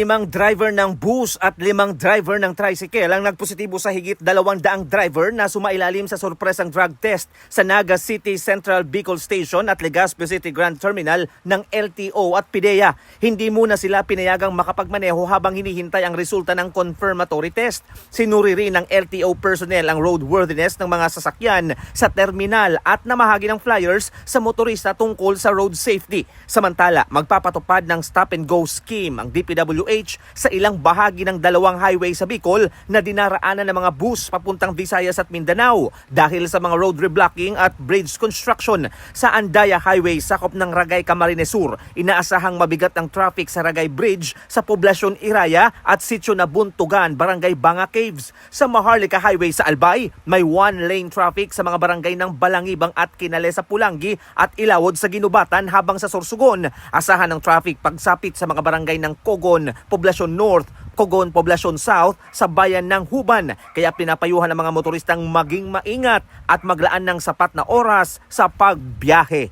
Limang driver ng bus at limang driver ng tricycle ang nagpositibo sa higit dalawang daang driver na sumailalim sa sorpresang drug test sa Naga City Central Bicol Station at Legazpi City Grand Terminal ng LTO at PIDEA. Hindi muna sila pinayagang makapagmaneho habang hinihintay ang resulta ng confirmatory test. Sinuri rin ng LTO personnel ang roadworthiness ng mga sasakyan sa terminal at namahagi ng flyers sa motorista tungkol sa road safety. Samantala, magpapatupad ng stop and go scheme ang DPWH sa ilang bahagi ng dalawang highway sa Bicol na dinaraanan ng mga bus papuntang Visayas at Mindanao dahil sa mga road reblocking at bridge construction sa Andaya Highway sakop ng Ragay Camarines Sur. Inaasahang mabigat ang traffic sa Ragay Bridge sa poblasyon Iraya at Sitio Nabuntugan, Barangay Banga Caves. Sa Maharlika Highway sa Albay, may one-lane traffic sa mga barangay ng Balangibang at Kinale sa Pulangi at Ilawod sa Ginubatan habang sa Sorsogon. Asahan ng traffic pagsapit sa mga barangay ng Kogon, Poblasyon North, Kogon, Poblasyon South sa bayan ng Huban. Kaya pinapayuhan ng mga motoristang maging maingat at maglaan ng sapat na oras sa pagbiyahe.